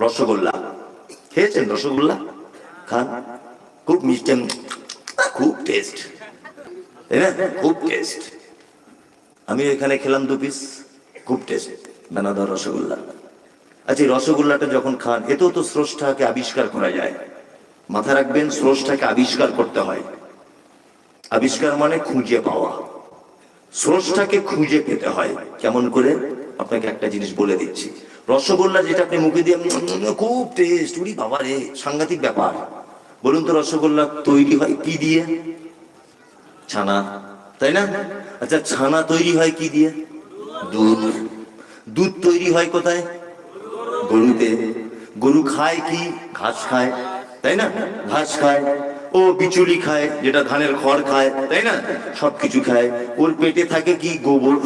রসগোল্লা। খেয়েছেন রসগোল্লা? খান। খুব মিষ্টি, খুব টেস্ট না? খুব টেস্ট আমি এখানে খেলাম দু পিস খুব টেস্ট দানাদার রসগোল্লা। আচ্ছা এই রসগোল্লাটা যখন খান, এতেও তো স্রষ্টাকে আবিষ্কার করা যায়। মাথা রাখবেন, স্রষ্টাকে আবিষ্কার করতে হয়। আবিষ্কার মানে খুঁজে পাওয়া। স্রষ্টাকে খুঁজে পেতে হয়। কেমন করে? আপনাকে একটা জিনিস বলে দিচ্ছি। রসগোল্লা যেটা আপনি মুখে দিয়ে খুব টেস্ট উড়ি বাবা রে, সাংঘাতিক ব্যাপার। বলুন তো রসগোল্লা তৈরি হয় কি দিয়ে? ছানা, তাই না? আচ্ছা ছানা তৈরি হয় কি দিয়ে? দুধ। দুধ তৈরি হয় কোথায়? গরুতে। গরু খায় কি? ঘাস খায়, তাই না? ঘাস খায়। ও বিচুলি খায়, যেটা ধানের খড় খায়, তাই না? সবকিছু খায়। ওর পেটে থাকে কি? গোবর।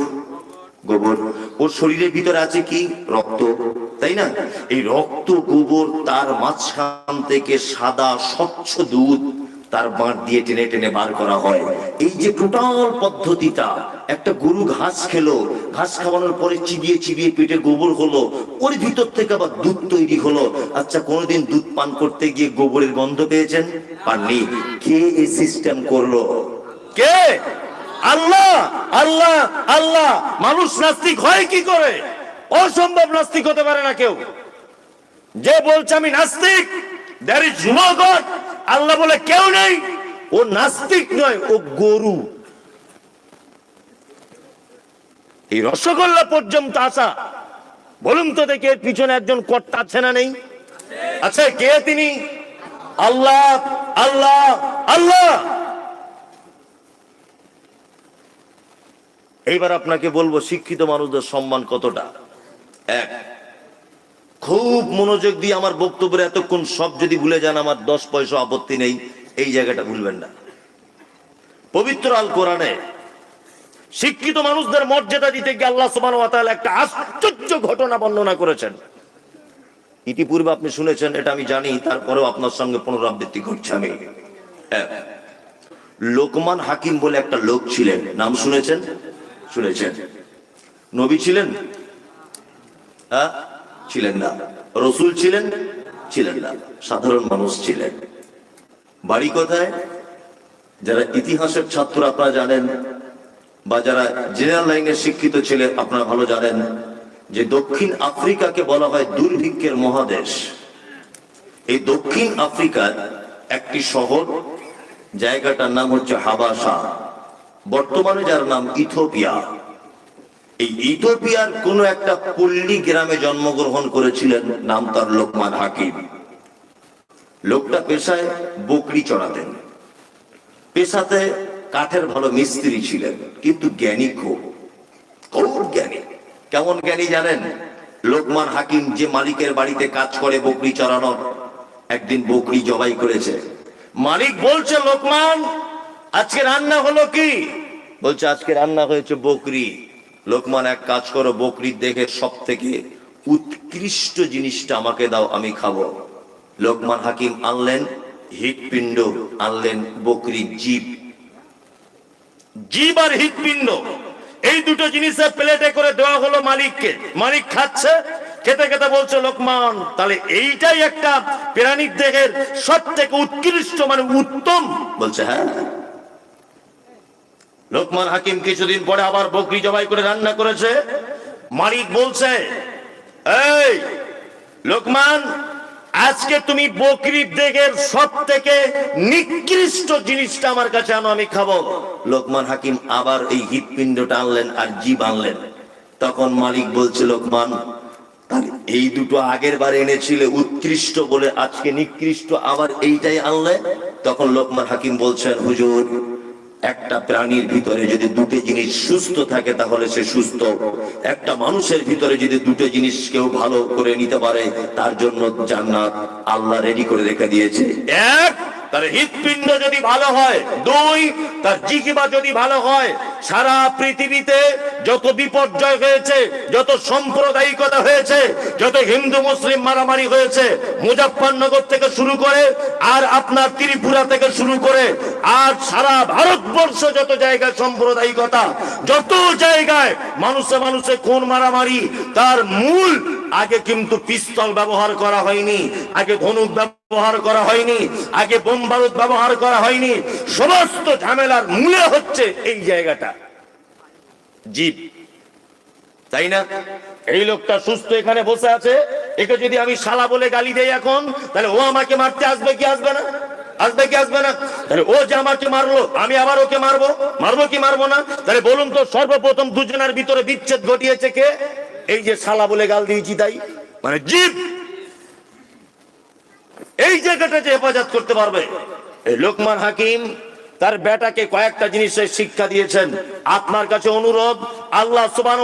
গোবর। ওর শরীরের ভিতরে আছে কি? রক্ত। তাই না? এই রক্ত, গোবর তার মাঝখান থেকে সাদা, স্বচ্ছ দুধ তার বাঁট দিয়ে টেনে টেনে বার করা হয়। এই যে টোটাল পদ্ধতিটা, একটা গরু ঘাস খেলো, ঘাস খাওয়ানোর পরে চিবিয়ে চিবিয়ে পেটে গোবর হলো, ওর ভিতর থেকে আবার দুধ তৈরি হলো। আচ্ছা কোনোদিন দুধ পান করতে গিয়ে গোবরের গন্ধ পেয়েছেন? পাননি। কে এই সিস্টেম করল? কে? আল্লাহ আল্লাহ আল্লাহ। মানুষ নাস্তিক হয় কি করে? অসম্ভব নাস্তিক হতে পারে না কেউ। যে বলছে আমি নাস্তিক there is no god Allah বলে কেউ নেই। ও নাস্তিক নয়, ও গরু। এই রসগোল্লা পর্যন্ত আসা। বলুন তো দেখি এর পিছনে একজন কর্তা আছে না নেই? আছে, কে তিনি? আল্লাহ আল্লাহ আল্লাহ। এইবার আপনাকে বলব, শিক্ষিত মানুষদের সম্মান কতটা? এক, খুব মনোযোগ দিয়ে আমার বক্তব্যের এতক্ষণ সব যদি ভুলে যান, আমার দশ পয়সা আপত্তি নেই, এই জায়গাটা ভুলবেন না। পবিত্র আল কোরআনে শিক্ষিত মানুষদের মর্যাদা দিতে গিয়ে আল্লাহ তাআলা একটা আশ্চর্য ঘটনা বর্ণনা করেছেন। ইতিপূর্বে আপনি শুনেছেন, এটা আমি জানি, তারপরেও আপনার সঙ্গে পুনরাবৃত্তি করছি আমি। লোকমান হাকিম বলে একটা লোক ছিলেন, নাম শুনেছেন? শুনেছেন। নবী ছিলেন? হ্যাঁ? ছিলেন না। রসুল ছিলেন? ছিলেন না। সাধারণ মানুষ ছিলেন। বাড়ি কোথায়? যারা ইতিহাসের ছাত্র আপনারা জানেন, বা যারা জেনারেল লাইনের শিক্ষিত ছিলেন আপনারা ভালো জানেন, যে দক্ষিণ আফ্রিকাকে বলা হয় দুর্ভিক্ষের মহাদেশ। এই দক্ষিণ আফ্রিকার একটি শহর, জায়গাটার নাম হচ্ছে হাবাসা। বর্তমানে যার নাম ইথোপিয়া এই ইথোপিয়ার কোন একটা পল্লী গ্রামে জন্মগ্রহণ করেছিলেন, নাম তার লোকমান হাকিম। লোকটা পেশায় বকরি চড়াতেন। পেশাতে কাঠের ভালো মিস্ত্রি ছিলেন, কিন্তু জ্ঞানী খুব। খুব জ্ঞানী। কেমন জ্ঞানী জানেন? লোকমান হাকিম যে মালিকের বাড়িতে কাজ করে বকরি চড়ানোর, একদিন বকরি জবাই করেছে। মালিক বলছে, লোকমান আজকে রান্না হলো কি? বলছে, আজকে রান্না হয়েছে বকরি। লোকমান, এক কাজ করো বকরির দেখে সব থেকে উৎকৃষ্ট জিনিসটা আমাকে দাও, আমি খাব। লোকমান হাকিম আনলেন হৃৎপিণ্ড, আনলেন বকরির জীব। জীব আর হৃৎপিণ্ড, এই দুটো জিনিসের প্লেটে করে দেওয়া হলো মালিককে। মালিক খাচ্ছে, খেতে খেতে বলছে, লোকমান, তাহলে এইটাই একটা প্রাণীর দেহের সব থেকে উৎকৃষ্ট মানে উত্তম। বলছে হ্যাঁ। লোকমান হাকিম কিছুদিন পরে আবার বকরি জবাই করে রান্না করেছে। মালিক বলছে, এই লোকমান, আজকে তুমি বকরির দেহের সব থেকে নিকৃষ্ট জিনিসটা আমার কাছে আনো, আমি খাব। লোকমান হাকিম আবার এই হৃৎপিণ্ডটা আনলেন আর জীব আনলেন। তখন মালিক বলছে, লোকমান এই দুটো আগের বার এনেছিলে উৎকৃষ্ট বলে আজকে নিকৃষ্ট, আবার এইটাই আনলে? তখন লোকমান হাকিম বলছেন, হুজুর একটা প্রাণীর ভিতরে যদি দুটো জিনিস সুস্থ থাকে, তাহলে সে সুস্থ। একটা মানুষের ভিতরে যদি দুটো জিনিস কেউ ভালো করে নিতে পারে, তার জন্য জান্নাত আল্লাহ রেডি করে রেখে দিয়েছে। এক, তার হৃৎপিণ্ড যদি ভালো হয়। দুই, তার জিকিবা যদি ভালো হয়। সারা পৃথিবীতে যত বিপর্যয় হয়েছে, যত সাম্প্রদায়িকতা হয়েছে, যত হিন্দু, মুসলিম মারামারি হয়েছে, মুজাফফরনগর থেকে শুরু করে আর আপনার ত্রিপুরা থেকে শুরু করে আর সারা ভারতবর্ষ যত জায়গায় সাম্প্রদায়িকতা, যত জায়গায় মানুষে মানুষে খুন মারামারি, তার মূল আগে কিন্তু পিস্তল ব্যবহার করা হয়নি, আগে ধনুক ব্যবহার করা হয়নি, আগে বোম বারুদ ব্যবহার করা হয়নি। সমস্ত ঝামেলার মূলে হচ্ছে এই জায়গাটা। জীব। তাই না? এই লোকটা সুস্থ এখানে বসে আছে, একে যদি আমি শালা বলে গালি দেই এখন, তাহলে ও আমাকে মারতে আসবে কি আসবে না? আসবে কি আসবে না? তাহলে ও যে আমাকে মারলো, আমি আবার ওকে মারবো? মারবো কি মারবো না? তাহলে বলুন তো সর্বপ্রথম দুজনের ভিতরে বিচ্ছেদ ঘটিয়েছে কে? এই যে শালা বলে গাল দিয়েছি তাই? মানে জীব এই জায়গাটা যে হেফাজত করতে পারবে। লোকমান হাকিম তার বেটাকে কয়েকটা জিনিসের শিক্ষা দিয়েছেন। আপনার কাছে অনুরোধ, আল্লাহ সুবান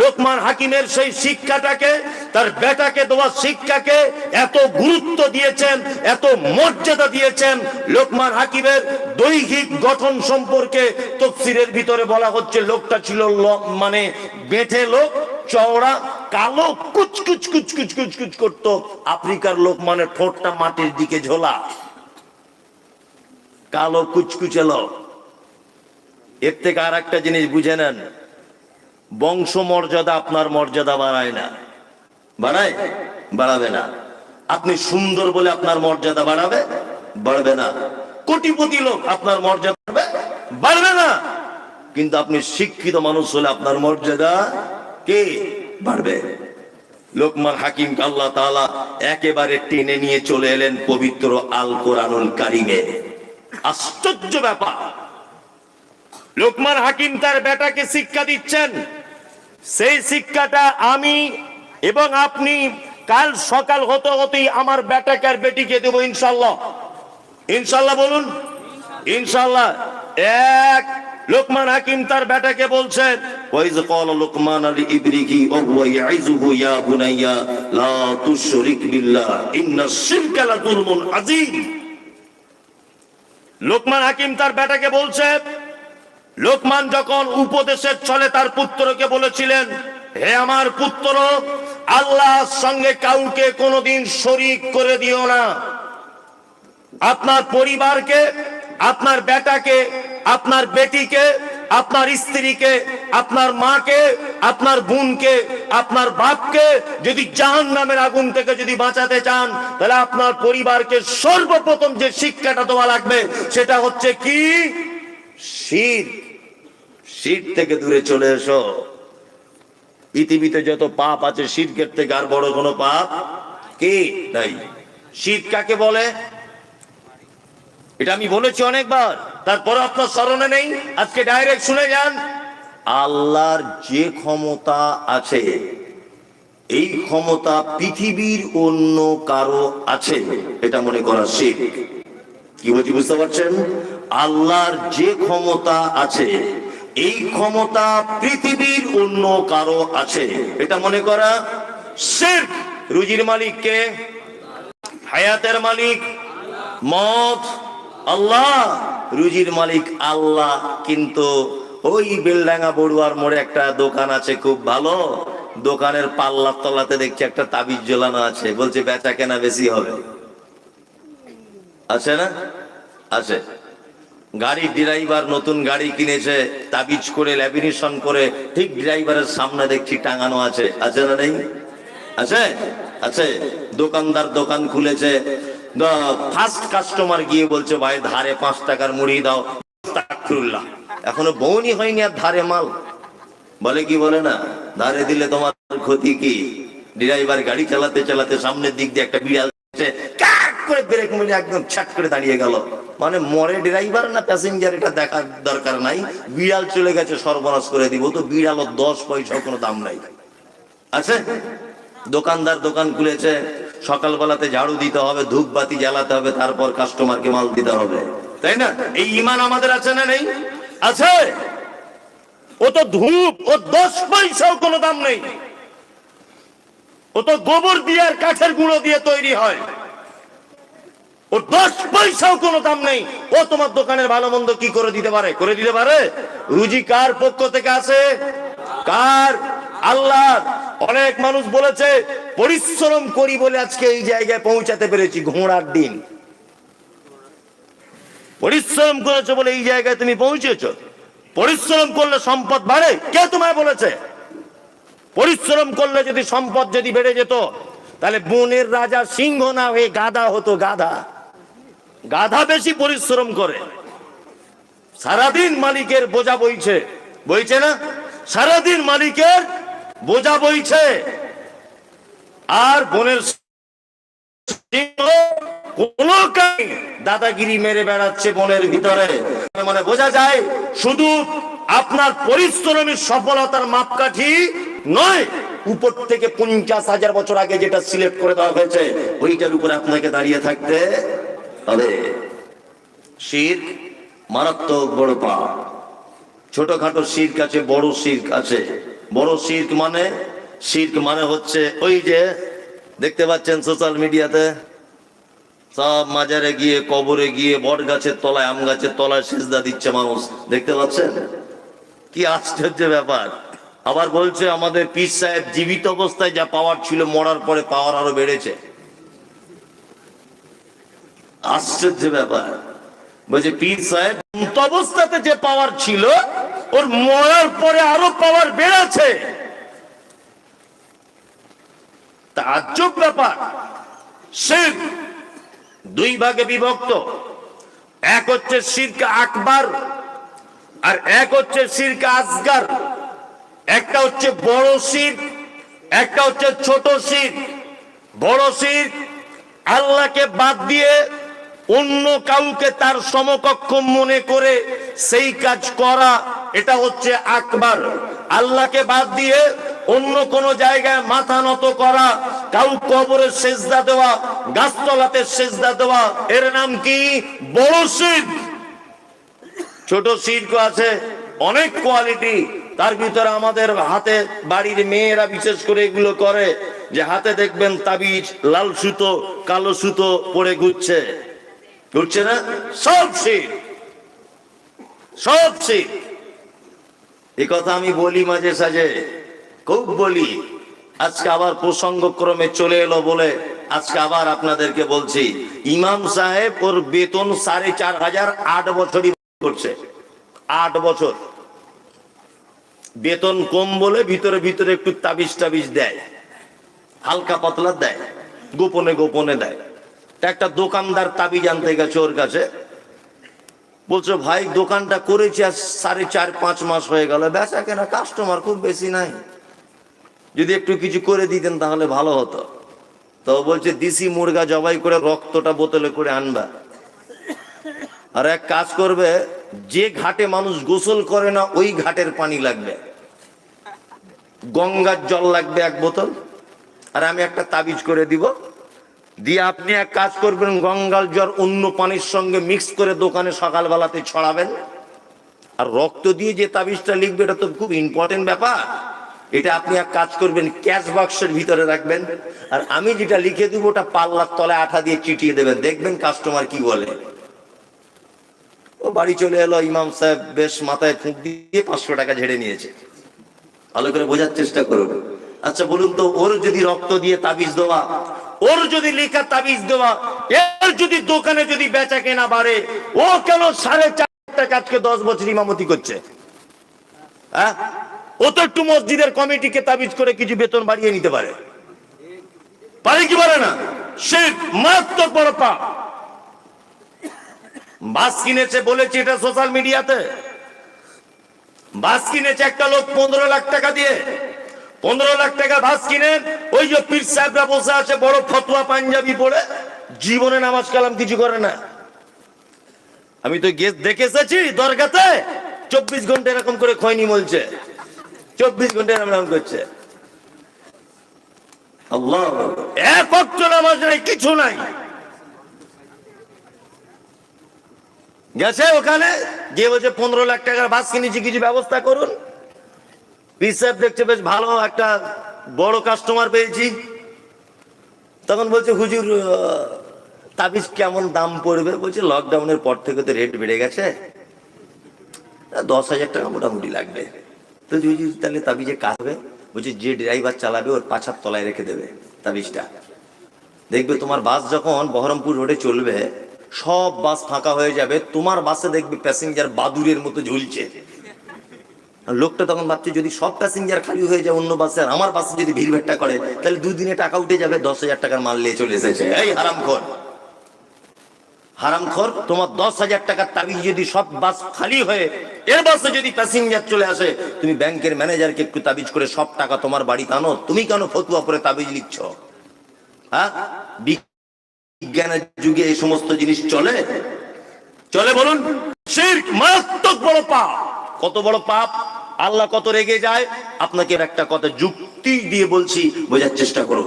লোকমান হাকিমের সেই শিক্ষাটাকে, তার বেটাকে দেওয়া শিক্ষাকে এত গুরুত্ব দিয়েছেন, এত মর্যাদা দিয়েছেন। লোকমান হাকিমের দৈহিক গঠন সম্পর্কে তফসিরের ভিতরে বলা হচ্ছে, লোকটা ছিল মানে বেঁটে লোক, চওড়া, কালো, কুচকুচ কুচকুচ কুচকুচ করতো। আফ্রিকার লোক মানে ঠোঁটটা মাটির দিকে ঝোলা। কালো কুচকুচে লোক এর থেকে আর একটা জিনিস বুঝে নেন বংশ মর্যাদা আপনার মর্যাদা বাড়ায় না। বাড়ায়? বাড়াবে না। আপনি সুন্দর বলে আপনার মর্যাদা বাড়াবে? বাড়বে না। কোটিপতি লোক আপনার মর্যাদা বাড়বে? না। কিন্তু আপনি শিক্ষিত মানুষ হলে আপনার মর্যাদা কে? বাড়বে। লোকমান হাকিম আল্লাহ তাআলা একেবারে টেনে নিয়ে চলে এলেন পবিত্র আল কোরআনুল কারিমে। আশ্চর্য ব্যাপার। লোকমান হাকিম তার বেটাকে শিক্ষা দিচ্ছেন। সেই শিক্ষাটা আমি এবং আপনি কাল সকাল হতে হতেই আমার বেটাকে আর বেটিকে দেবো ইনশাল্লাহ। ইনশাল্লাহ বলুন। ইনশাল্লাহ। এক, লোকমান হাকিম তার বেটাকে বলছেন ওয়াইজ ক্বাল লোকমান আলী ইবরিকি ওয়া হুয়া ইয়াইজুহু ইয়া বুনাইয়া, লা তুশরিক বিল্লাহ, ইন্নাশ শিরকা লাযুলমুন আযীম। লোকমান হাকিম তার বেটাকে বলছে, লোকমান যখন উপদেশের চলে, তার পুত্রকে বলেছিলেন, হে আমার পুত্র, আল্লাহর সঙ্গে কাউকে কোনোদিন শরিক করে দিও না। আপনার পরিবারকে আপনার বেটাকে, আপনার বেটিকে, আপনার স্ত্রীকে, আপনার মাকে, আপনার বোনকে, আপনার বাপকে যদি জাহান নামের আগুন থেকে যদি বাঁচাতে চান, তাহলে আপনার পরিবারকে সর্বপ্রথম যে শিক্ষাটা দেওয়া লাগবে, সেটা হচ্ছে কি? শীত। শীত থেকে দূরে চলে এসো। পৃথিবীতে যত পাপ আছে শীতকের থেকে আর বড় কোনো পাপ কি নাই? শীত কাকে বলে? এটা আমি বলেছি অনেকবার। তারপর আপনার স্মরণে নেই, আজকে ডাইরেক্ট শুনে যান। আল্লাহর যে ক্ষমতা আছে, এই ক্ষমতা পৃথিবীর অন্য কারও আছে, এটা মনে করা শিখ। কি বলছি বুঝতে পারছেন? আল্লাহর যে ক্ষমতা আছে, এই ক্ষমতা পৃথিবীর অন্য কারও আছে, এটা মনে করা শিখ। রুজির মালিককে, হায়াতের মালিক মত আল্লাহ। রুজির মালিক আল্লাহ, কিন্তু ওই বেলডাঙ্গা বড়ুয়ার মোড়ে একটা দোকান আছে খুব ভালো। দোকানের পাল্লার তলাতে দেখছি একটা তাবিজ ঝোলানো আছে। বলছে, বেচা কেনা বেশি হবে। আছে না? আছে। গাড়ির ড্রাইভার নতুন গাড়ি কিনেছে, তাবিজ করে, ল্যামিনেশন করে, ঠিক ড্রাইভারের সামনে দেখছি টাঙানো আছে। আছে না নেই? আছে? আছে। দোকানদার দোকান খুলেছে। ফার্স্ট কাস্টমার গিয়ে বলছে, ভাই, ধারে পাঁচ টাকার মুড়ি দাও। এখনও বউনি হয়নি আর ধারে মাল। বলে কি বলে না? ধারে দিলে তোমার ক্ষতি কি? ড্রাইভার গাড়ি চালাতে চালাতে সামনের দিক দিয়ে একটা বিড়াল করে ব্রেক মেরে একদম ছাট করে দাঁড়িয়ে গেল। মানে মরে ড্রাইভার না প্যাসেঞ্জার এটা দেখার দরকার নাই। বিড়াল চলে গেছে, সর্বনাশ করে দিব। তো বিড়ালের দশ পয়সা কোনো দাম নাই। আছে? দোকানদার দোকান খুলেছে। সকালবেলাতে ঝাড়ু দিতে হবে, ধূপ বাতি জ্বালাতে হবে, তারপর কাস্টমারকে মাল দিতে হবে। তাই না? এই ইমান আমাদের আছে না নেই? আছে। ও তো ধূপ, ও দশ পয়সাও কোনো দাম নেই। ও তো গোবর দিয়ে আর কাঠের গুঁড়ো দিয়ে তৈরি হয়। ও দশ পয়সাও কোনো দাম নেই। ও তোমার দোকানের ভালো মন্দ কি করে দিতে পারে? করে দিতে পারে? রুজি কার পক্ষ থেকে আসে কার? আল্লাহ অনেক মানুষ বলেছে, পরিশ্রম করি বলে আজকে এই জায়গায় পৌঁছাতে পেরেছি, ঘোড়ার দিন পরিশ্রম করেছ বলে এই জায়গায় তুমি পৌঁছেছ। পরিশ্রম করলে সম্পদ বাড়ে। কে তোমায় বলেছে? পরিশ্রম করলে যদি সম্পদ যদি বেড়ে যেত, তাহলে বনের রাজা সিংহ না হয়ে গাধা হতো, গাধা। গাধা বেশি পরিশ্রম করে। সারাদিন মালিকের বোঝা বইছে। বইছে না? সারাদিন মালিকের বোঝা বইছে। আর বনের দাদাগিরি মেরে বেড়াচ্ছে বনের ভিতরে। মানে বোঝা যায়, শুধু আপনার পরিশ্রমের সফলতার মাপকাঠি নয়, উপর থেকে পঞ্চাশ হাজার বছর আগে যেটা সিলেক্ট করে দেওয়া হয়েছে, ওইটার উপরে আপনাকে দাঁড়িয়ে থাকতে হবে। শির মারাত্মক বড় পাপ। ছোটখাটো শির্ক আছে, বড় শির্ক আছে। বড় শির্ক মানে? শির্ক মানে হচ্ছে ওই যে, দেখতে পাচ্ছেন সোশ্যাল মিডিয়াতে সব মাজারে গিয়ে, কবরে গিয়ে বট গাছের তলায় আম গাছের তলায় সেজদা দিচ্ছে মানুষ। দেখতে পাচ্ছেন? কি আশ্চর্য ব্যাপার। আবার বলছে আমাদের পীর সাহেব জীবিত অবস্থায় যা পাওয়ার ছিল, মরার পরে পাওয়ার আরও বেড়েছে। আশ্চর্য ব্যাপার। বলছে, পীর সাহেব অবস্থাতে যে পাওয়ার ছিল ওর মরার পরে আরও পাওয়ার বেড়েছে। তাজ্জব ব্যাপার। শির্ক দুই ভাগে বিভক্ত। এক হচ্ছে শিরক আকবার আর এক হচ্ছে শিরক আসগার একটা হচ্ছে বড় শির, একটা হচ্ছে ছোট শির। বড় শির আল্লাহকে বাদ দিয়ে অন্য কাউকে তার সমকক্ষ মনে করে সেই কাজ করা, এটা হচ্ছে আকবার। আল্লাহকে বাদ দিয়ে অন্য কোন জায়গায় মাথা নত করা, কাউ কবরে সেজদা দেওয়া, গাছতলাতে সেজদা দেওয়া, এর নাম কি? বড় শির ছোট শিল্প আছে, অনেক কোয়ালিটি। তার ভিতরে আমাদের হাতে বাড়ির মেয়েরা বিশেষ করে এগুলো করে, যে হাতে দেখবেন তাবিজ, লাল সুতো, কালো সুতো পরে ঘুরছে। ঘুরছে না? সব শির সব শির এ কথা আমি বলি মাঝে সাঝে, খুব বলি। আজকে আবার প্রসঙ্গক্রমে চলে এলো বলে আজকে আবার আপনাদেরকে বলছি, ইমাম সাহেব ওর বেতন সাড়ে চার হাজার আট বছরই করছে। আট বছর। বেতন কম বলে ভিতরে ভিতরে একটু তাবিজ টাবিজ দেয়। হালকা পাতলা দেয়। গোপনে গোপনে দেয়। একটা দোকানদার তাবিজ আনতে গেছে ওর কাছে। বলছো, ভাই, দোকানটা করেছি আর সাড়ে চার, পাঁচ মাস হয়ে গেল। বেচা কেনা কাস্টমার খুব বেশি নাই। যদি একটু কিছু করে দিতেন তাহলে ভালো হতো। তো বলছে, দিশি মুরগা জবাই করে রক্তটা বোতলে করে আনবা। আর এক কাজ করবে, যে ঘাটে মানুষ গোসল করে না, ওই ঘাটের পানি লাগবে। গঙ্গার জল লাগবে এক বোতল। আর আমি একটা তাবিজ করে দিব। দিয়ে আপনি এক কাজ করবেন গঙ্গাল জ্বর অন্য পানির সঙ্গে মিক্স করে দোকানে সকালবেলাতে ছড়াবেন। আর রক্ত দিয়ে যে তাবিজটা লিখবে, এটা তো খুব ইম্পর্টেন্ট ব্যাপার। এটা আপনি এক কাজ করবেন ক্যাশ বক্সের ভিতরে রাখবেন। আর আমি যেটা লিখে দিব, ওটা পাল্লার তলায় আঠা দিয়ে চিটিয়ে দেবেন। দেখবেন কাস্টমার কি বলে। ও বাড়ি চলে এলো, ইমাম সাহেব বেশ মাথায় ফুঁক দিয়ে পাঁচশো টাকা ঝেড়ে নিয়েছে। ভালো করে বোঝার চেষ্টা করুন। আচ্ছা বলুন তো, ওর যদি রক্ত দিয়ে তাবিজ দেওয়া ওর যদি লেখা তাবিজ দেওয়া, এর যদি দোকানে যদি বেচা কেনা বাড়ে, ও কেন সাড়ে চার টাকা আজকে দশ বছর ইমামতি করছে? হ্যাঁ? ও তো একটু মসজিদের কমিটিকে তাবিজ করে কিছু বেতন বাড়িয়ে নিতে পারে। পারে কি পারে না? সে মারাত্মক বড় পাপ। বাস কিনেছে বলেছে এটা সোশ্যাল মিডিয়াতে বাস কিনেছে একটা লোক পনেরো লাখ টাকা দিয়ে। পনেরো লাখ টাকা বাস কিনে ওই যে পীর সাহেবরা বসে আছে, বড় ফতুয়া পাঞ্জাবি পরে। জীবনে নামাজ কালাম কিছু করে না। আমি তো গেস দেখে এসেছি দরগাতে। চব্বিশ ঘণ্টা এরকম করে খয়নি বলছে চব্বিশ ঘণ্টা এরকম করছে। এক নামাজ নাই, কিছু নাই। গেছে ওখানে, গিয়ে বলছে, পনেরো লাখ টাকার বাস কিনেছি, কিছু ব্যবস্থা করুন। পিসাব দেখছে বেশ ভালো, একটা বড় কাস্টমার পেয়েছি। তখন বলছে, হুজুর তাবিজ কেমন দাম পড়বে? বলছে লকডাউনের পর থেকে তো রেট বেড়ে গেছে। দশ হাজার টাকা মোটামুটি লাগবে। তো হুজুর তাহলে তাবিজে কাজ হবে, বলছে, যে ড্রাইভার চালাবে, ওর পাছার তলায় রেখে দেবে তাবিজটা। দেখবে তোমার বাস যখন বহরমপুর রোডে চলবে, সব বাস ফাঁকা হয়ে যাবে। তোমার বাসে দেখবে প্যাসেঞ্জার বাদুরের মতো ঝুলছে। লোকটা তখন ভাবছে, যদি সব প্যাসেঞ্জার খালি হয়ে যায় অন্য বাসে আর আমার বাসে যদি ভিড় ভিড়ভাট্টা করে, তাহলে দুদিনে টাকা উঠে যাবে, দশ হাজার টাকার মাল নিয়ে চলে এসেছে। এই হারামখোর। হারামখোর, তোমার দশ হাজার টাকার তাবিজ যদি সব বাস খালি হয়ে এর বাসে যদি প্যাসেঞ্জার চলে আসে, তুমি ব্যাংকের ম্যানেজারকে একটু তাবিজ করে সব টাকা তোমার বাড়িতে আনো, তুমি কেন ফতুয়া করে তাবিজ লিখছ হ্যাঁ? বিজ্ঞানের যুগে এই সমস্ত জিনিস চলে? চলে বলুন? মারাত্মক বড় পাপ। কত বড় পাপ, আল্লাহ কত রেগে যায়, আপনাকে একটা কথা যুক্তি দিয়ে বলছি, বোঝার চেষ্টা করুন।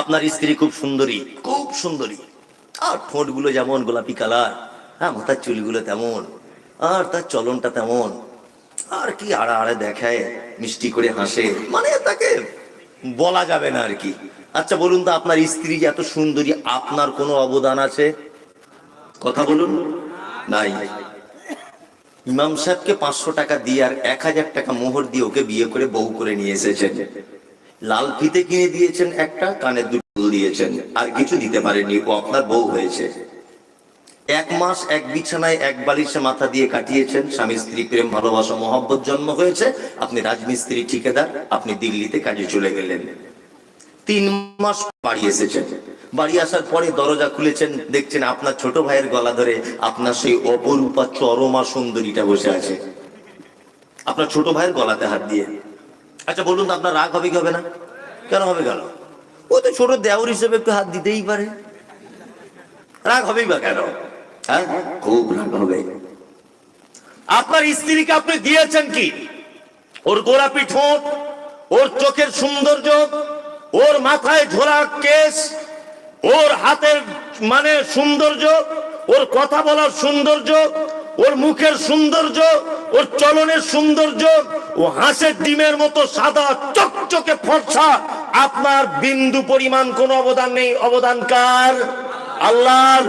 আপনার স্ত্রী খুব সুন্দরী খুব সুন্দরী। আর ঠোঁটগুলো যেমন গোলাপি কালার হ্যাঁ মাথার চুলগুলো তেমন, আর তার চলনটা তেমন। আর কি আড়া আড়ে দেখায়, মিষ্টি করে হাসে মানে তাকে বলা যাবে না আর কি। আচ্ছা বলুন তো, আপনার স্ত্রী যে এত সুন্দরী, আপনার কোনো অবদান আছে? কথা বলুন। নাই। ইমাম সাহেবকে পাঁচশো টাকা দিয়ে আর এক হাজার টাকা মোহর দিয়ে ওকে বিয়ে করে বউ করে নিয়ে এসেছেন। লাল ফিতে কিনে দিয়েছেন একটা, কানের দুটো দিয়েছেন। আর কিছু দিতে পারেননি, ও আপনার বউ হয়েছে। এক মাস এক বিছানায় এক বালিশে মাথা দিয়ে কাটিয়েছেন। স্বামী স্ত্রী, প্রেম, ভালোবাসা, মহব্বত জন্ম হয়েছে। আপনি রাজমিস্ত্রি ঠিকাদার, আপনি দিল্লিতে কাজে চলে গেলেন। তিন মাস বাড়ি এসেছেন। বাড়ি আসার পরে দরজা খুলেছেন, দেখছেন আপনার ছোট ভাইয়ের গলা ধরে আপনার সেই অপরূপা চরমা সুন্দরীটা বসে আছে। আপনার ছোট ভাইয়ের গলাতে হাত দিয়ে। আচ্ছা বলুন তো আপনার রাগ হবে কি হবে না? কেন হবে কেন? ও তো ছোট দেওর হিসেবে একটু হাত দিতেই পারে। রাগ হবেই বা কেন? হ্যাঁ? খুব রাগ হবে। আপনার স্ত্রীকে আপনি দিয়েছেন কি? ওর গোলাপি ঠোঁট, ওর চোখের সৌন্দর্য, ওর মাথায় ঝোলা কেশ ওর হাতের মানে সৌন্দর্য, ওর কথা বলার সৌন্দর্য, ওর মুখের সৌন্দর্য, ওর চলনের সৌন্দর্য, ও হাঁসের ডিমের মতো সাদা চকচকে ফর্সা। আপনার বিন্দু পরিমাণ কোনো অবদান নেই। অবদান কার? আল্লাহর।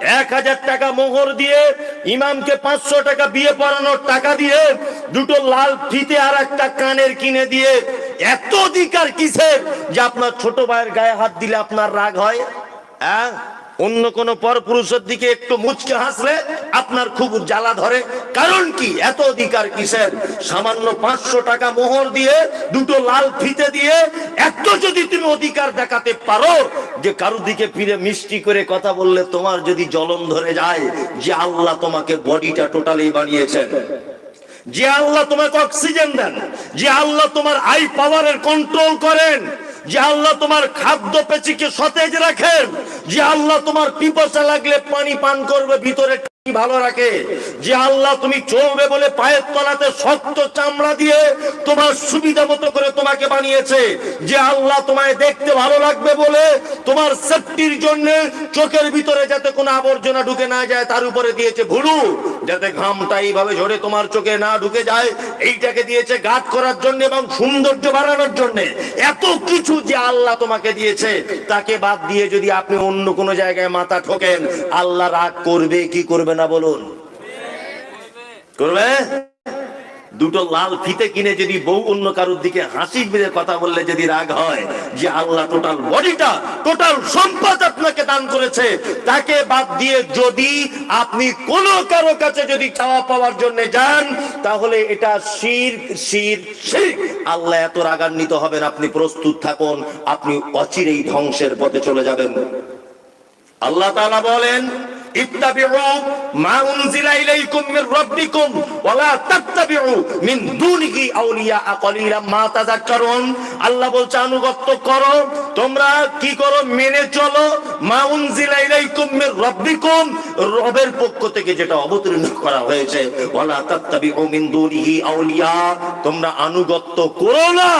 এক হাজার টাকা মোহর দিয়ে ইমামকে পাঁচশো টাকা বিয়ে পড়ানোর টাকা দিয়ে দুটো লাল ফিতে আর একটা কানের কিনে দিয়ে এত অধিকার কিসের? যে আপনার ছোট ভাইয়ের গায়ে হাত দিলে আপনার রাগ হয়? হ্যাঁ? অন্য কোন পরপুরুষের দিকে একটু মুচকে হাসলে আপনার খুব জ্বালা ধরে। কারণ কি? এত অধিকার কিসের? সামান্য পাঁচশো টাকা মোহর দিয়ে, দুটো লাল ফিতে দিয়ে, এত যদি তুমি অধিকার দেখাতে পারো যে কারোর দিকে ফিরে মিষ্টি করে কথা বললে তোমার যদি জ্বলন ধরে যায়, যে আল্লাহ তোমাকে বডিটা টোটালি বানিয়েছেন। যে আল্লাহ তোমাকে অক্সিজেন দেন, যে আল্লাহ তোমার আই পাওয়ারের কন্ট্রোল করেন। যে আল্লাহ তোমার খাদ্য পেচিকে সতেজ রাখেন, যে আল্লাহ তোমার পিপাসা লাগলে পানি পান করবে, ভিতরে ভালো রাখে? যে আল্লাহ তুমি চলবে বলে পায়ের তলাতে শক্ত চামড়া দিয়ে তোমার সুবিধা মতো করে তোমাকে বানিয়েছে। যে আল্লাহ তোমায় দেখতে ভালো লাগবে বলে তোমার সেফটির জন্য চোখের ভিতরে যাতে কোনো আবর্জনা ঢুকে না যায়, তার উপরে দিয়েছে ভুলু যাতে ঘামটা এইভাবে ঝরে তোমার চোখে না ঢুকে যায়, এইটাকে দিয়েছে গাছ করার জন্য এবং সৌন্দর্য বাড়ানোর জন্য। এত কিছু যে আল্লাহ তোমাকে দিয়েছে, তাকে বাদ দিয়ে যদি আপনি অন্য কোনো জায়গায় মাথা ঠোকেন, আল্লাহ রাগ করবে, কি করবে না বলুন। করবে? দুটো লাল ফিতে কিনে যদি বউ অন্য কারোর দিকে হাসি মেরে কথা বললে যদি রাগ হয়, যে আল্লাহ টোটাল বডিটা টোটাল সম্পদ আপনাকে দান করেছে, তাকে বাদ দিয়ে যদি আপনি কোন কারও কাছে যদি চাওয়া পাওয়ার জন্য যান, তাহলে এটা শির শির শির। আল্লাহ এত রাগান্বিত হবেন, আপনি প্রস্তুত থাকুন, আপনি অচিরেই ধ্বংসের পথে চলে যাবেন। আল্লাহ তাআলা বলেন ইত্তাবিউ মা উনজিলা ইলাইকুম মির রাব্বিকুম ওয়া তাত্তাবিউ মিন দুনিহি আউলিয়া কলিলাম মা তাযাক্কারুন। আল্লাহ বলছে করো, তোমরা কি করো, মেনে চলো। মা উনজিলা ইলাইকুম মির রাব্বিকুম, রবের পক্ষ থেকে যেটা অবতীর্ণ করা হয়েছে ওয়া তাত্তাবিউ মিন দুনিহি আউলিয়া। তোমরা আনুগত্য করো না,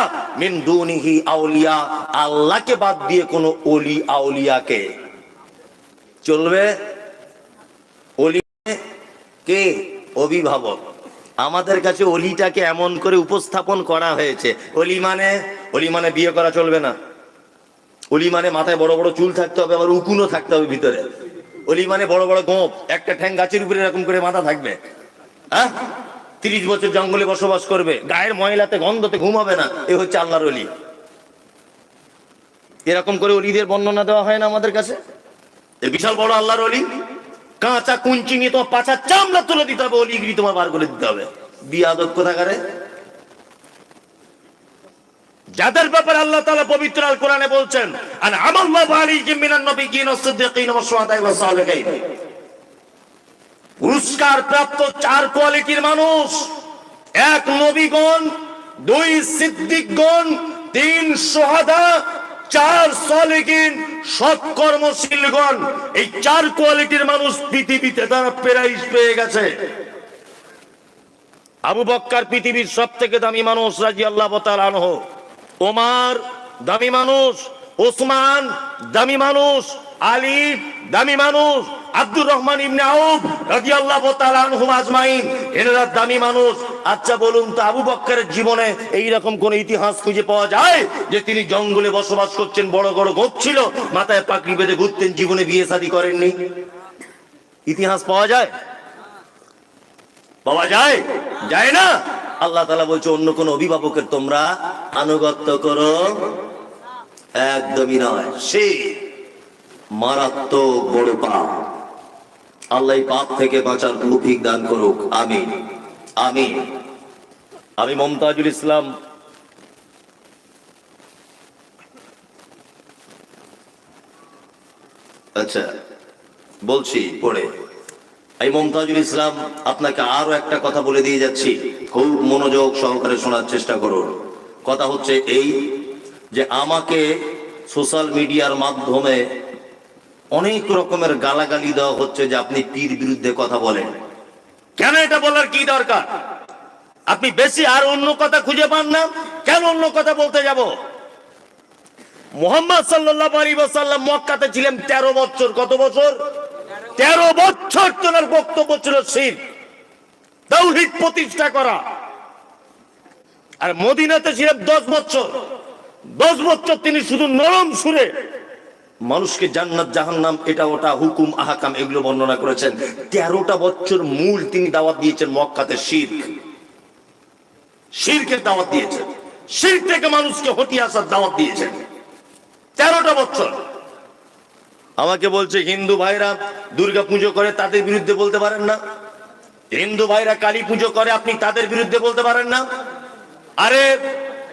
মিন দুনিহি আউলিয়া। আল্লাহকে বাদ দিয়ে কোনো ওলি আউলিয়াকে। চলবে? অলি কে অভিভাবক? আমাদের কাছে অলিটাকে এমন করে উপস্থাপন করা হয়েছে। অলি মানে? অলি মানে বিয়ে করা চলবে না। অলি মানে মাথায় বড় বড় চুল থাকতে হবে, আবার উকুনও থাকতে হবে ভিতরে। অলি মানে বড় বড় গোপ একটা ঠ্যাং গাছের উপরে এরকম করে মাথা থাকবে। হ্যাঁ? তিরিশ বছর জঙ্গলে বসবাস করবে, গায়ের ময়লাতে, গন্ধতে ঘুমাবে না। এ হচ্ছে আল্লাহর অলি। এরকম করে অলিদের বর্ণনা দেওয়া হয় না আমাদের কাছে? বিশাল বড় আল্লাহর অলি। কাঁচা কুঞ্চি নিয়ে তোমার পাছার চামড়া তুলে দিতে হবে অলিগিরি তোমার বার করে দিতে হবে। বিয়াদব কোথাকারে? যাদের ব্যাপারে আল্লাহ তাআলা পবিত্র আল কোরআনে বলছেন আর আমাল্লাহু আলাইহিম মিনান নবিয়্যিন ওয়াস সিদ্দিকিন ওয়াস শুহাদা'i ওয়াস সালিহিন। পুরস্কার প্রাপ্ত চার কোয়ালিটির মানুষ, এক নবীগণ, দুই সিদ্দিকগণ, তিন সোহাদা চার সলিগিন সৎকর্মশীলগণ এই চার কোয়ালিটির মানুষ পৃথিবীতে তারা প্রাইজ পেয়ে গেছে। আবু বক্কার পৃথিবীর সব থেকে দামি মানুষ রাজি আল্লাহ আনহ। ওমার দামি মানুষ, ওসমান দামি মানুষ, আলী দামি মানুষ আব্দুর রহমান ইবনে আউফ রাদিয়াল্লাহু তাআলা আনহুম আজমাইন। এনারা দামি মানুষ। আচ্ছা বলুন তো, আবু বক্করের জীবনে এই রকম কোন ইতিহাস খুঁজে পাওয়া যায়? যে তিনি জঙ্গলে বসবাস করছেন, বড় বড় গোপ ছিল, মাথায় পাকড়ি বেঁধে ঘুরতেন, জীবনে বিয়ে শাদী করেননি। ইতিহাস পাওয়া যায়? পাওয়া যায়? যায় না? আল্লাহ তালা বলছে, অন্য কোন অভিভাবকের তোমরা আনুগত্য করো? একদমই নয়। সে মারাত্মক বড় পাপ। আল্লাহ পাপ থেকে বাঁচার তৌফিক দান করুক। আমিন। আমিন। আমি মমতাজুল ইসলাম। আচ্ছা বলছি, পড়ে। এই মমতাজুল ইসলাম, আপনাকে আরও একটা কথা বলে দিয়ে যাচ্ছি। খুব মনোযোগ সহকারে শোনার চেষ্টা করুন। কথা হচ্ছে এই যে আমাকে সোশ্যাল মিডিয়ার মাধ্যমে অনেক রকমের গালাগালি দেওয়া হচ্ছে যে আপনি পীর বিরুদ্ধে কথা বলেন। কেন এটা বলার কি দরকার? আপনি বেশি আর অন্য কথা খুঁজে পান না? কেন অন্য কথা বলতে যাব? মোহাম্মদ সাল্লাহ সাল্লাম মক্কাতে ছিলেন তেরো বছর। কত বছর? তেরো বছর তোনার বক্তব্য ছিল শির। তৌহিদ প্রতিষ্ঠা করা। আর মদিনাতে ছিলেন দশ বছর। দশ বছর তিনি শুধু নরম সুরে মানুষকে জান্নাত, জাহান্নাম, এটা, ওটা, হুকুম, আহাকাম, এগুলো বর্ণনা করেছেন। তেরোটা বছর মূল তিনি দাওয়াত দিয়েছেন মক্কাতে শির্ক। শিরকের দাওয়াত দিয়েছেন। শির থেকে মানুষকে হটিয়ে আসার দাওয়াত দিয়েছেন। তেরোটা বছর। আমাকে বলছে, হিন্দু ভাইরা দুর্গা পুজো করে তাদের বিরুদ্ধে বলতে পারেন না। হিন্দু ভাইরা কালী পুজো করে, আপনি তাদের বিরুদ্ধে বলতে পারেন না। আরে,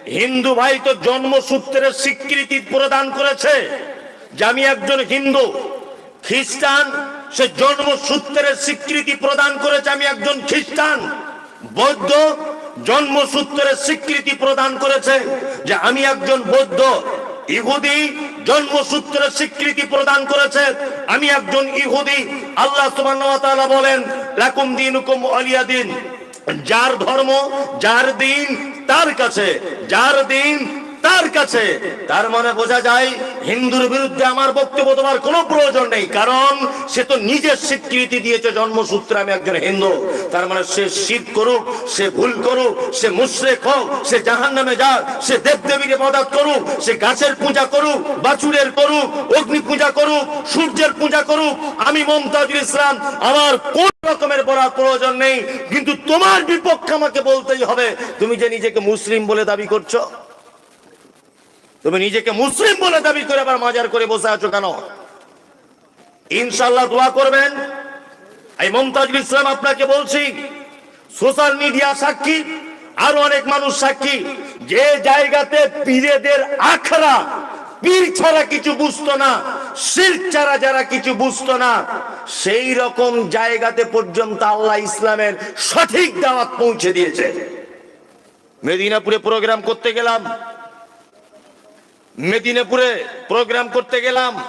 হিন্দু ভাই তো জন্মসূত্রের স্বীকৃতি প্রদান করেছে। যে আমি একজন হিন্দু, খ্রিস্টান, সে জন্মসূত্রের স্বীকৃতি প্রদান করেছে, আমি একজন খ্রিস্টান, বৌদ্ধ জন্মসূত্রের স্বীকৃতি প্রদান করেছে যে আমি একজন বৌদ্ধ, ইহুদি জন্মসূত্রের স্বীকৃতি প্রদান করেছে, আমি একজন ইহুদি। আল্লাহ বলেন, লাকুম দিনুকুম অলিয়া দিন। যার ধর্ম, যার দিন তার কাছে, যার দিন তার কাছে। তার মানে বোঝা যায়, হিন্দুর বিরুদ্ধে আমার বক্তব্য তোমার কোনো প্রয়োজন নেই, কারণ সে তো নিজের স্বীকৃতি দিয়েছে জন্মসূত্রে আমি একজন হিন্দু। তার মানে সে শিব করুক, সে ভুল করুক, সে মুশ্রেক হোক, সে জাহান নামে যাক, সে দেবদেবীর মদত করুক, সে গাছের পূজা করুক, বাছুরের করুক, অগ্নি পূজা করুক, সূর্যের পূজা করুক, আমি মমতাজুল ইসলাম, আমার কোন রকমের বলার প্রয়োজন নেই, কিন্তু তোমার বিপক্ষে আমাকে বলতেই হবে, তুমি যে নিজেকে মুসলিম বলে দাবি করছ। তুমি নিজেকে মুসলিম বলে দাবি করে আবার মাজার করে বসে আছো কেন? ইনশাল্লাহ দোয়া করবেন। এই মমতাজুল ইসলাম আপনাকে বলছি, সোশ্যাল মিডিয়া সাক্ষী, আরও অনেক মানুষ সাক্ষী, যে জায়গাতে পীরেদের আখড়া, পীর ছাড়া কিছু বুঝতো না শির ছাড়া যারা কিছু বুঝতো না, সেই রকম জায়গাতে পর্যন্ত আল্লাহ ইসলামের সঠিক দাওয়াত পৌঁছে দিয়েছে। মেদিনাপুরে প্রোগ্রাম করতে গেলাম মেদিনীপুরে প্রোগ্রাম করতে গেলাম।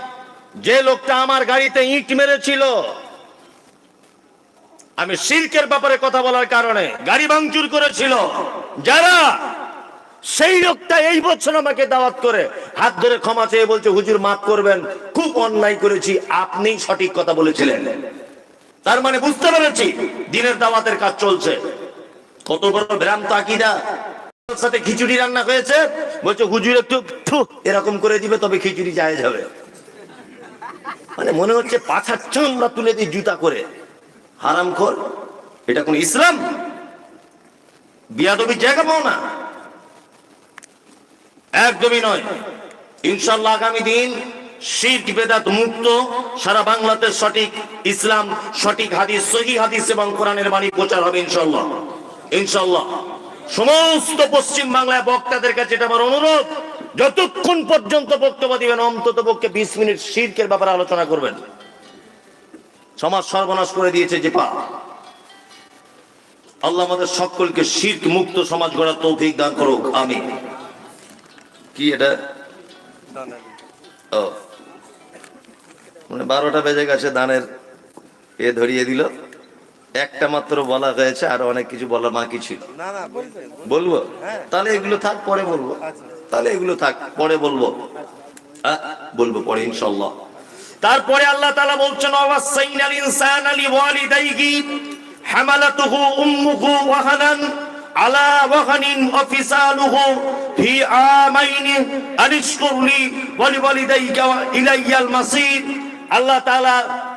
যে লোকটা আমার গাড়িতে ইট মেরেছিল, আমি সিল্কের ব্যাপারে কথা বলার কারণে গাড়ি ভাঙচুর করেছিল। যারা সেই লোকটা এই বছর আমাকে দাওয়াত করে, হাত ধরে ক্ষমা চেয়ে বলছে, হুজুর, মাফ করবেন, খুব অন্যায় করেছি আপনি সঠিক কথা বলেছিলেন। তার মানে বুঝতে পেরেছি, দিনের দাওয়াতের কাজ চলছে। কত বড় ভ্রান্ত আকিদা। সাথে খিচুড়ি রান্না হয়েছে? বলছে, হুজুর একটু এরকম করে দিবে, তবে খিচুড়ি যায় যাবে মানে মনে হচ্ছে পাছার চামড়া তুলে দিই জুতা করে। হারাম খোর এটা কোন ইসলাম? জায়গা পাও না? একদমই নয়। ইনশাল্লাহ আগামী দিন শিখ বেদাত মুক্ত, সারা বাংলাতে সঠিক ইসলাম, সঠিক হাদিস, সহি হাদিস এবং কোরআনের বাণী প্রচার হবে ইনশাল্লাহ ইনশাল্লাহ সমস্ত পশ্চিম বাংলায় বক্তাদের কাছে এটা আমার অনুরোধ, যতক্ষণ পর্যন্ত বক্তব্য দিবেন, অন্তত পক্ষে বিশ মিনিট শির্কের ব্যাপারে আলোচনা করবেন। সমাজ সর্বনাশ করে দিয়েছে যে পা। আল্লাহ আমাদের সকলকে শির্ক মুক্ত সমাজ গড়ার তৌফিক দান করুক আমি কি এটা? মানে বারোটা বেজে গেছে, দানের এ ধরিয়ে দিল। একটা মাত্র বলা হয়েছে আর অনেক কিছু বলা বাকি ছিল। বলব? তাহলে এগুলো থাক পরে বলব। তাহলে এগুলো থাক পরে বলব। হ্যাঁ, বলব পরে ইনশাল্লাহ তারপরে আল্লাহ তাআলা বলছেন হামালাতুহু উম্মুহু ওয়াহানান আলা ওয়াহানিন ওয়াফিসালুহু ফি আমাইন আনিশকুরলি ওয়ালিওয়ালিদাইকা ওয়া ইলাইয়াল মাসির আল্লাহ তাআলা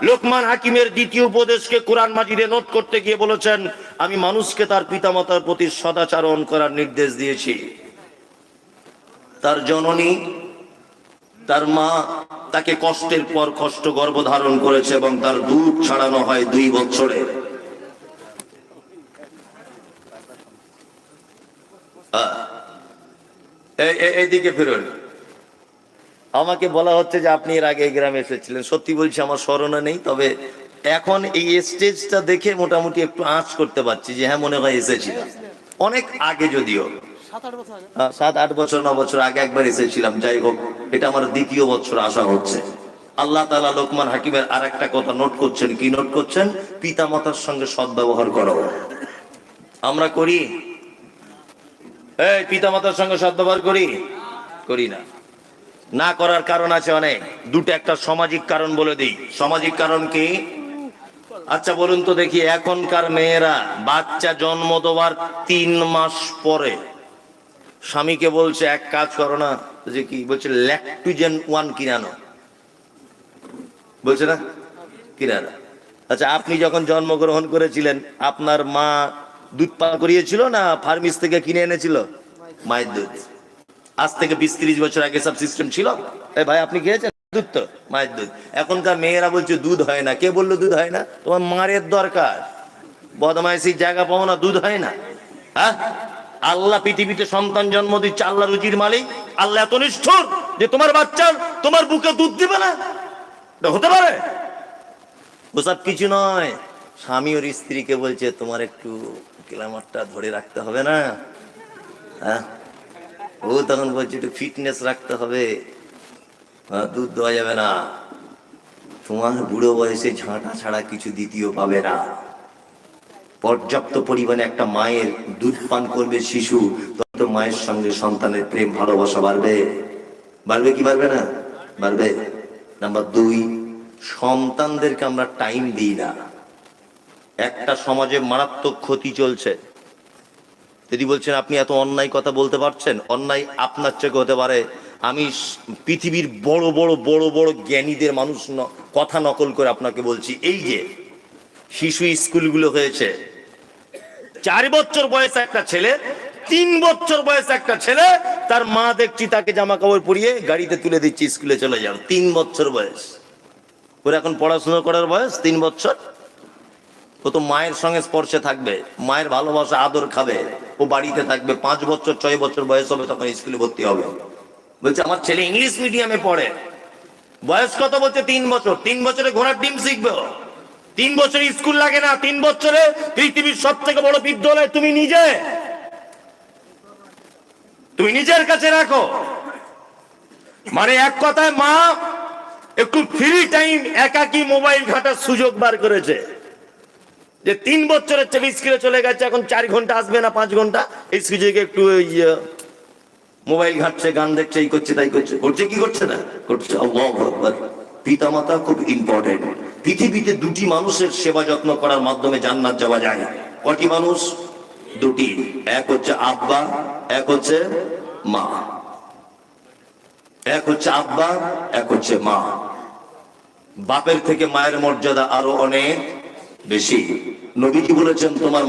লোকমান হাকিমের দ্বিতীয় উপদেশকে কোরআন মাজিদে নোট করতে গিয়ে বলেছেন, আমি মানুষকে তার পিতামাতার প্রতি সদাচারণ করার নির্দেশ দিয়েছি। তার জননী, তার মা তাকে কষ্টের পর কষ্ট গর্ভধারণ করেছে এবং তার দুধ ছাড়ানো হয় দুই বছরে। এইদিকে ফেরুন। আমাকে বলা হচ্ছে যে আপনি এর আগে এই গ্রামে এসেছিলেন। সত্যি বলছি আমার স্মরণে নেই তবে এখন এই স্টেজটা দেখে মোটামুটি একটু আঁচ করতে পারছি যে হ্যাঁ মনে হয় এসেছিলাম। অনেক আগে যদিও। সাত আট বছর ন বছর আগে একবার এসেছিলাম যাই হোক এটা আমার দ্বিতীয় বছর আসা হচ্ছে। আল্লাহ তালা লোকমান হাকিমের আর একটা কথা নোট করছেন। কি নোট করছেন? পিতা মাতার সঙ্গে সদ্ব্যবহার করো। আমরা করি? এই পিতা মাতার সঙ্গে সদ্ব্যবহার করি? করি না। না করার কারণ আছে অনেক। দুটো একটা সামাজিক কারণ বলে দিই। সামাজিক কারণ কি? আচ্ছা বলুন তো দেখি, এখনকার মেয়েরা বাচ্চা জন্ম দেওয়ার তিন মাস পরে স্বামীকে বলছে, এক কাজ করো না। যে কি? বলছে, ল্যাকটুজেন ওয়ান কিনানো। বলছে না? কিনানো। আচ্ছা আপনি যখন জন্মগ্রহণ করেছিলেন, আপনার মা দুধ পান করিয়েছিল না ফার্মিস থেকে কিনে এনেছিল? মায়ের দুধ। আজ থেকে বিশ ত্রিশ বছর আগে সব সিস্টেম ছিল। এ ভাই, আপনি খেয়েছেন? দুধ তো, মায়ের দুধ। এখনকার মেয়েরা বলছে দুধ হয় না। কে বলল দুধ হয় না? তোমার মারের দরকার। বদমাইশির জায়গা পাবো না, দুধ হয় না। হ্যাঁ? আল্লাহ পৃথিবীতে সন্তান জন্ম দিচ্ছে, আল্লাহ রুজির মালিক। আল্লাহ এত নিষ্ঠুর যে তোমার বাচ্চার তোমার বুকে দুধ দিবে না। হতে পারে? ওসব কিছু নয়। স্বামী ওর স্ত্রীকে বলছে, তোমার একটু গ্ল্যামারটা ধরে রাখতে হবে না? হ্যাঁ? ও তখন বলছে একটু ফিটনেস রাখতে হবে। আহ, দুধ দেওয়া যাবে না। তোমার বুড়ো বয়সে ঝাঁটা ছাড়া কিছু দ্বিতীয় পাবে না। পর্যাপ্ত পরিমাণে একটা মায়ের দুধ পান করবে শিশু তত মায়ের সঙ্গে সন্তানের প্রেম ভালোবাসা বাড়বে। বাড়বে কি বাড়বে না? বাড়বে। নাম্বার দুই সন্তানদেরকে আমরা টাইম দিই না। একটা সমাজে মারাত্মক ক্ষতি চলছে। যদি বলছেন, আপনি এত অন্যায় কথা বলতে পারছেন? অন্যায় আপনার চোখে হতে পারে। আমি পৃথিবীর বড় বড় বড় বড় জ্ঞানীদের মানুষ কথা নকল করে আপনাকে বলছি। এই যে, শিশু স্কুলগুলো হয়েছে। চার বছর বয়স একটা ছেলে, তিন বছর বয়স একটা ছেলে, তার মা দেখছি, তাকে জামা কাপড় পরিয়ে গাড়িতে তুলে দিচ্ছি, স্কুলে চলে যাও তিন বছর বয়স। ওর এখন পড়াশোনা করার বয়স তিন বছর। ও তো মায়ের সঙ্গে স্পর্শে থাকবে, মায়ের ভালোবাসা আদর খাবে, ও বাড়িতে থাকবে, পাঁচ বছর, ছয় বছর বয়স হবে, তখন স্কুলে ভর্তি হবে। বলছে, আমার ছেলে ইংলিশ মিডিয়ামে পড়ে। বয়স কত বলছে? তিন বছর। তিন বছরে ঘোড়ার ডিম শিখবে তিন বছর স্কুল লাগে না, তিন বছরে পৃথিবীর সব থেকে বড় বিদ্যালয় তুমি নিজে। তুমি নিজের কাছে রাখো। মানে এক কথায় মা, একটু ফ্রি টাইম একাকি মোবাইল ঘাটার সুযোগ বার করেছে। যে তিন বছরের চেয়ে স্কুলে চলে গেছে, এখন চার ঘণ্টা আসবে না, পাঁচ ঘণ্টা? এই সুযোগে একটু মোবাইল ঘাটছে, গান দেখছে, এই করছে, তাই করছে। করছে কি করছে না? করছে পিতা মাতা খুব ইম্পর্টেন্ট পৃথিবীতে দুটি মানুষের সেবা যত্ন করার মাধ্যমে জান্নাত যাওয়া যায়। কটি মানুষ? দুটি। এক হচ্ছে আব্বা, এক হচ্ছে মা। এক হচ্ছে আব্বা, এক হচ্ছে মা। বাপের থেকে মায়ের মর্যাদা আরও অনেক। বেশি। নবীজি বলেছেন তোমার